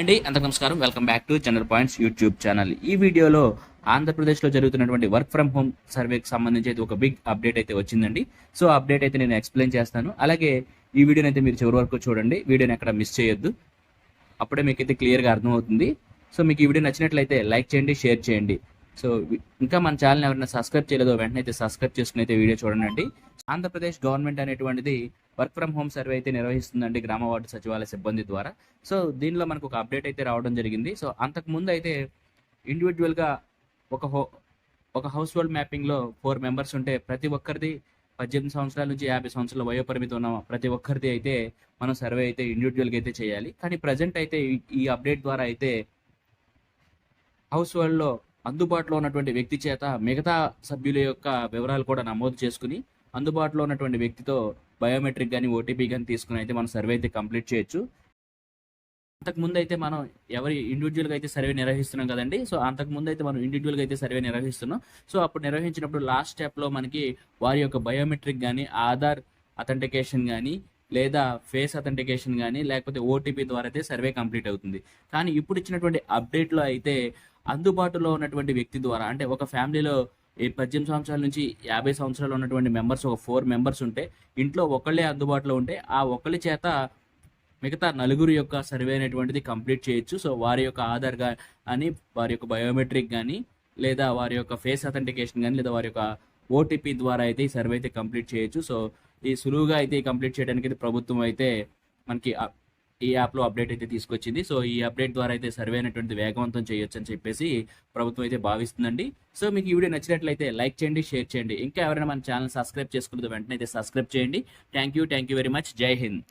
అండి అందరికి నమస్కారం. Welcome back to general points YouTube channel ఈ వీడియోలో ఆంధ్రప్రదేశ్లో జరుగుతున్నటువంటి వర్క్ ఫ్రమ్ హోమ్ సర్వేకి సంబంధించి అయితే ఒక బిగ్ అప్డేట్ అయితే వచ్చిందండి. సో అప్డేట్ అయితే నేను ఎక్స్ప్లెయిన్ చేస్తాను. అలాగే ఈ వీడియోని అయితే మీరు చివరి వరకు చూడండి. వీడియోని ఎక్కడ మిస్ చేయొద్దు. అప్పుడే మీకు అయితే క్లియర్గా అర్థమవుతుంది. సో మీకు ఈ వీడియో నచ్చినట్లయితే లైక్ చేయండి షేర్ చేయండి. సో ఇంకా మన ఛానల్ ఎవరైనా సబ్స్క్రైబ్ చేయలేదో వెంటనే అయితే సబ్స్క్రైబ్ చేసుకుని అయితే వీడియో చూడండి. ఆంధ్రప్రదేశ్ గవర్నమెంట్ అనేటువంటిది వర్క్ ఫ్రమ్ హోమ్ సర్వే అయితే నిర్వహిస్తుందండి గ్రామ వార్డు సచివాలయ సిబ్బంది ద్వారా. సో దీనిలో మనకు ఒక అప్డేట్ అయితే రావడం జరిగింది. సో అంతకు ముందు అయితే ఇండివిజువల్గా ఒక హో ఒక హౌస్ హోల్డ్ మ్యాపింగ్లో ఫోర్ మెంబర్స్ ఉంటే ప్రతి ఒక్కరిది పద్దెనిమిది సంవత్సరాల నుంచి యాభై సంవత్సరాల వయోపరిమితి ఉన్న ప్రతి ఒక్కరిది అయితే మనం సర్వే అయితే ఇండివిజువల్గా అయితే చేయాలి. కానీ ప్రజెంట్ అయితే ఈ- ఈ అప్డేట్ ద్వారా అయితే హౌస్ హోల్డ్లో అందుబాటులో ఉన్నటువంటి వ్యక్తి చేత మిగతా సభ్యుల యొక్క వివరాలు కూడా నమోదు చేసుకుని అందుబాటులో ఉన్నటువంటి వ్యక్తితో బయోమెట్రిక్ కానీ ఓటీపీ కానీ తీసుకుని అయితే మనం సర్వే అయితే కంప్లీట్ చేయొచ్చు. అంతకు ముందు అయితే మనం ఎవరి ఇండివిజువల్గా అయితే సర్వే నిర్వహిస్తున్నాం కదండి. సో అంతకు ముందు అయితే మనం ఇండివిజువల్గా అయితే సర్వే నిర్వహిస్తున్నాం. సో అప్పుడు నిర్వహించినప్పుడు లాస్ట్ స్టెప్లో మనకి వారి యొక్క బయోమెట్రిక్ కానీ ఆధార్ అథెంటికేషన్ కానీ లేదా ఫేస్ అథెంటికేషన్ కానీ లేకపోతే ఓటీపీ ద్వారా అయితే సర్వే కంప్లీట్ అవుతుంది. కానీ ఇప్పుడు ఇచ్చినటువంటి అప్డేట్లో అయితే అందుబాటులో ఉన్నటువంటి వ్యక్తి ద్వారా అంటే ఒక ఫ్యామిలీలో ఈ పద్దెనిమిది సంవత్సరాల నుంచి యాభై సంవత్సరాలు ఉన్నటువంటి మెంబర్స్ ఒక ఫోర్ మెంబర్స్ ఉంటే ఇంట్లో ఒకళ్ళే అందుబాటులో ఉంటే ఆ ఒకళ్ళ చేత మిగతా నలుగురు యొక్క సర్వే అనేటువంటిది కంప్లీట్ చేయొచ్చు. సో వారి యొక్క ఆధార్ కానీ వారి యొక్క బయోమెట్రిక్ కానీ లేదా వారి యొక్క ఫేస్ అథెంటికేషన్ కానీ లేదా వారి యొక్క ఓటీపీ ద్వారా అయితే ఈ సర్వే అయితే కంప్లీట్ చేయొచ్చు. సో ఈ సులువుగా అయితే కంప్లీట్ చేయడానికి అయితే ప్రభుత్వం అయితే మనకి ఈ యాప్లో అప్డేట్ అయితే తీసుకొచ్చింది. సో ఈ అప్డేట్ ద్వారా అయితే సర్వే అనేటువంటి వేగవంతం చేయొచ్చు అని చెప్పేసి ప్రభుత్వం అయితే భావిస్తుందండి. సో మీకు ఈ వీడియో నచ్చినట్లయితే లైక్ చేయండి షేర్ చేయండి. ఇంకా ఎవరైనా మన ఛానల్ సబ్స్క్రైబ్ చేసుకున్నది వెంటనే అయితే సబ్స్క్రైబ్ చేయండి. Thank you thank you very much. జై హింద్.